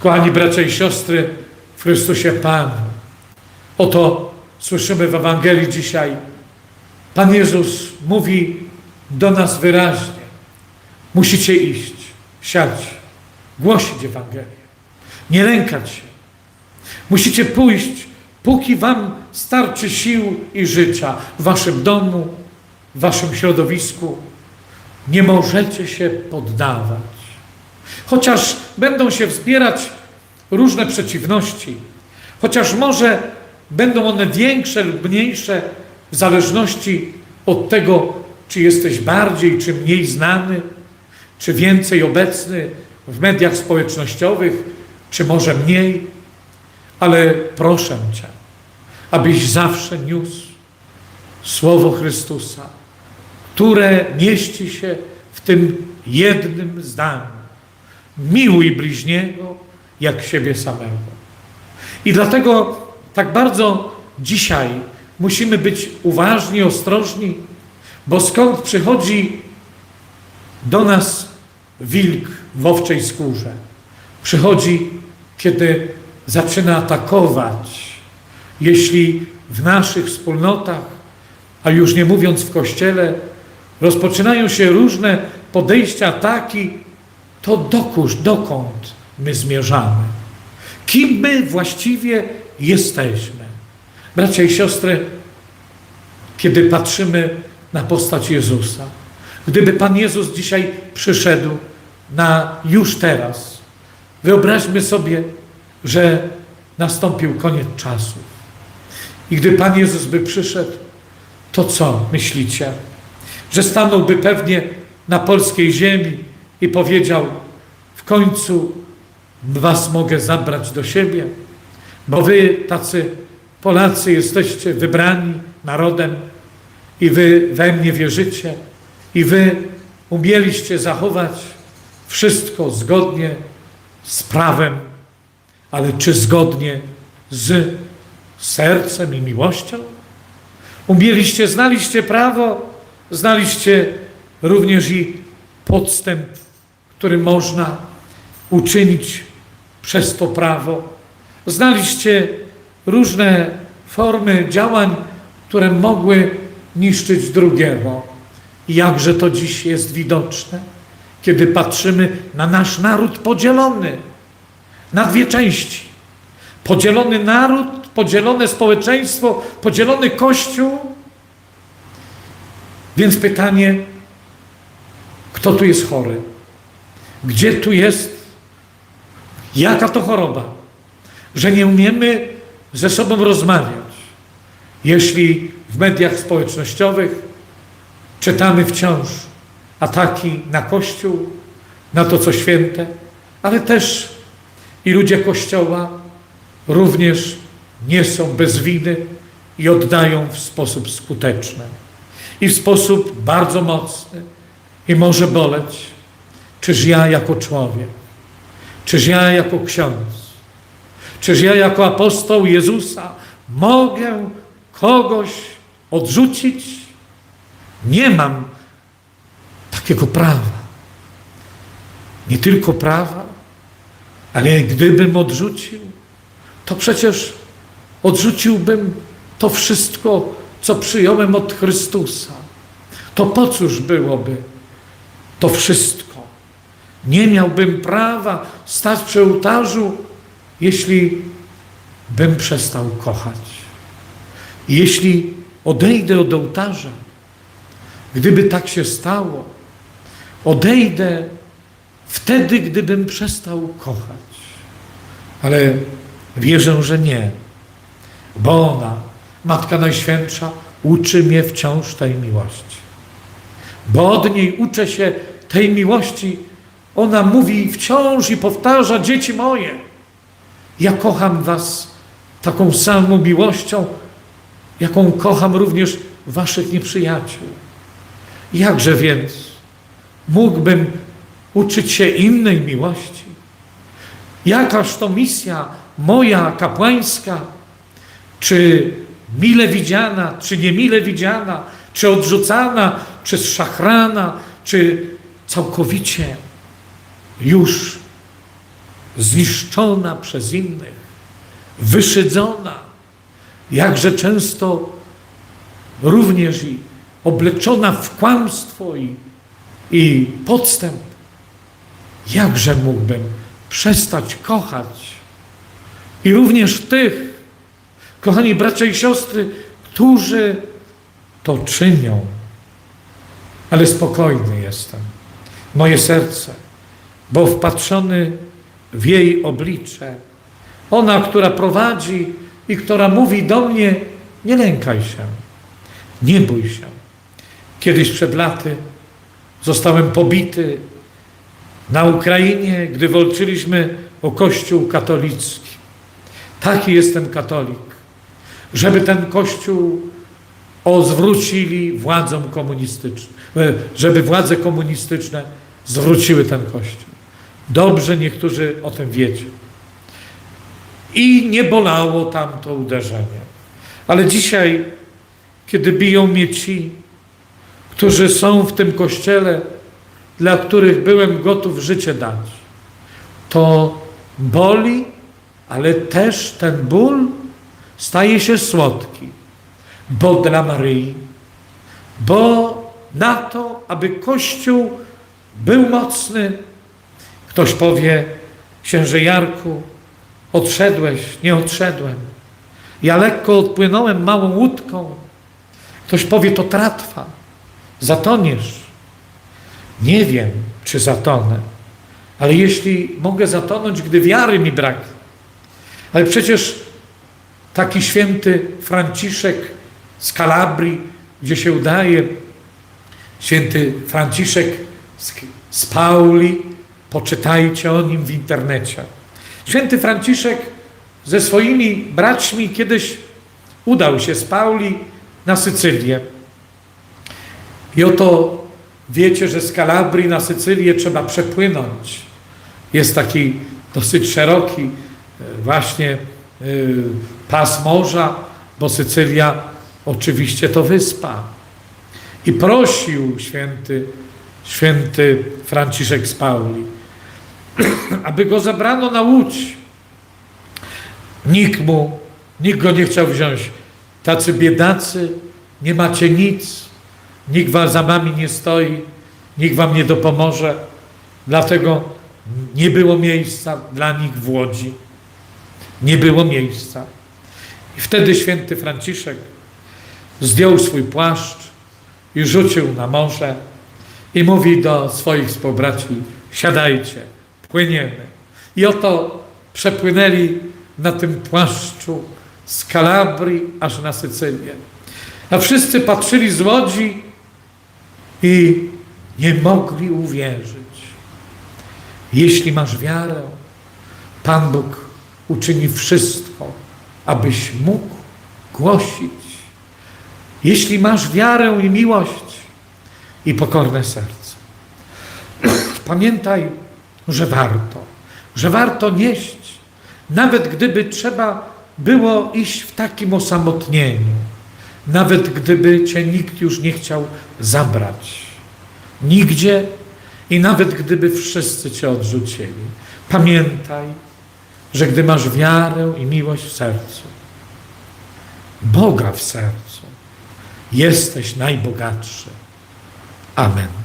Kochani bracia i siostry w Chrystusie Panu, oto słyszymy w Ewangelii dzisiaj, Pan Jezus mówi do nas wyraźnie, musicie iść, siać, głosić Ewangelię, nie lękać się. Musicie pójść, póki wam starczy sił i życia w waszym domu, w waszym środowisku. Nie możecie się poddawać. Chociaż będą się wzbierać różne przeciwności, chociaż może będą one większe lub mniejsze w zależności od tego, czy jesteś bardziej czy mniej znany, czy więcej obecny w mediach społecznościowych, czy może mniej, ale proszę Cię, abyś zawsze niósł Słowo Chrystusa, które mieści się w tym jednym zdaniu. Miłuj bliźniego jak siebie samego. I dlatego tak bardzo dzisiaj musimy być uważni, ostrożni, bo skąd przychodzi do nas wilk w owczej skórze? Przychodzi, kiedy zaczyna atakować. Jeśli w naszych wspólnotach, a już nie mówiąc w kościele, rozpoczynają się różne podejścia, ataki, to dokąd, dokąd my zmierzamy? Kim my właściwie jesteśmy? Bracia i siostry, kiedy patrzymy na postać Jezusa, gdyby Pan Jezus dzisiaj przyszedł na już teraz, wyobraźmy sobie, że nastąpił koniec czasów. I gdy Pan Jezus by przyszedł, to co myślicie? Że stanąłby pewnie na polskiej ziemi i powiedział: W końcu Was mogę zabrać do siebie, bo Wy, tacy Polacy, jesteście wybrani narodem i Wy we mnie wierzycie i Wy umieliście zachować wszystko zgodnie z prawem, ale czy zgodnie z sercem i miłością? Umieliście, znaliście prawo, znaliście również i podstęp, który można uczynić przez to prawo. Znaliście różne formy działań, które mogły niszczyć drugiego. I jakże to dziś jest widoczne, kiedy patrzymy na nasz naród podzielony na dwie części. Podzielony naród, podzielone społeczeństwo, podzielony kościół. Więc pytanie, kto tu jest chory? Gdzie tu jest? Jaka to choroba? Że nie umiemy ze sobą rozmawiać. Jeśli w mediach społecznościowych czytamy wciąż ataki na Kościół, na to, co święte, ale też i ludzie Kościoła również nie są bez winy i oddają w sposób skuteczny i w sposób bardzo mocny i może boleć. Czyż ja jako człowiek, czyż ja jako ksiądz, czyż ja jako apostoł Jezusa mogę kogoś odrzucić? Nie mam takiego prawa. Nie tylko prawa, ale gdybym odrzucił, to przecież odrzuciłbym to wszystko, co przyjąłem od Chrystusa. To po cóż byłoby to wszystko? Nie miałbym prawa stać przy ołtarzu, jeśli bym przestał kochać. Jeśli odejdę od ołtarza, gdyby tak się stało, odejdę wtedy, gdybym przestał kochać. Ale wierzę, że nie, bo ona, Matka Najświętsza, uczy mnie wciąż tej miłości. Bo od niej uczę się tej miłości. Ona mówi wciąż i powtarza, dzieci moje, ja kocham was taką samą miłością, jaką kocham również waszych nieprzyjaciół. Jakże więc mógłbym uczyć się innej miłości? Jakaż to misja moja kapłańska, czy mile widziana, czy niemile widziana, czy odrzucana przez szachrana, czy całkowicie już zniszczona przez innych, wyszydzona, jakże często również i obleczona w kłamstwo i, i podstęp. Jakże mógłbym przestać kochać i również tych, kochani bracia i siostry, którzy to czynią. Ale spokojny jestem, moje serce, bo wpatrzony w jej oblicze, ona, która prowadzi i która mówi do mnie, nie lękaj się, nie bój się. Kiedyś przed laty zostałem pobity na Ukrainie, gdy walczyliśmy o Kościół katolicki. Taki jestem katolik, żeby ten Kościół zwrócili władzom komunistycznym, e, żeby władze komunistyczne zwróciły ten Kościół. Dobrze niektórzy o tym wiecie. I nie bolało tam to uderzenie. Ale dzisiaj, kiedy biją mnie ci, którzy są w tym kościele, dla których byłem gotów życie dać, to boli, ale też ten ból staje się słodki, bo dla Maryi, bo na to, aby Kościół był mocny, ktoś powie, księże Jarku, odszedłeś, nie odszedłem. Ja lekko odpłynąłem małą łódką. Ktoś powie, to tratwa, zatoniesz. Nie wiem, czy zatonę, ale jeśli mogę zatonąć, gdy wiary mi braknie. Ale przecież taki święty Franciszek z Kalabrii, gdzie się udaje, święty Franciszek z, z Pauli, poczytajcie o nim w internecie. Święty Franciszek ze swoimi braćmi kiedyś udał się z Pauli na Sycylię. I oto wiecie, że z Kalabrii na Sycylię trzeba przepłynąć. Jest taki dosyć szeroki e, właśnie e, pas morza, bo Sycylia oczywiście to wyspa. I prosił święty, święty Franciszek z Pauli, aby go zabrano na łódź. Nikt mu, nikt go nie chciał wziąć. Tacy biedacy, nie macie nic, nikt wam za wami nie stoi, nikt wam nie dopomoże. Dlatego nie było miejsca dla nich w Łodzi. Nie było miejsca. I wtedy święty Franciszek zdjął swój płaszcz i rzucił na morze i mówi do swoich współbraci, siadajcie, płyniemy. I oto przepłynęli na tym płaszczu z Kalabrii aż na Sycylię. A wszyscy patrzyli z łodzi i nie mogli uwierzyć. Jeśli masz wiarę, Pan Bóg uczyni wszystko, abyś mógł głosić. Jeśli masz wiarę i miłość i pokorne serce. Pamiętaj, że warto, że warto nieść, nawet gdyby trzeba było iść w takim osamotnieniu, nawet gdyby cię nikt już nie chciał zabrać. Nigdzie i nawet gdyby wszyscy cię odrzucili. Pamiętaj, że gdy masz wiarę i miłość w sercu, Boga w sercu, jesteś najbogatszy. Amen.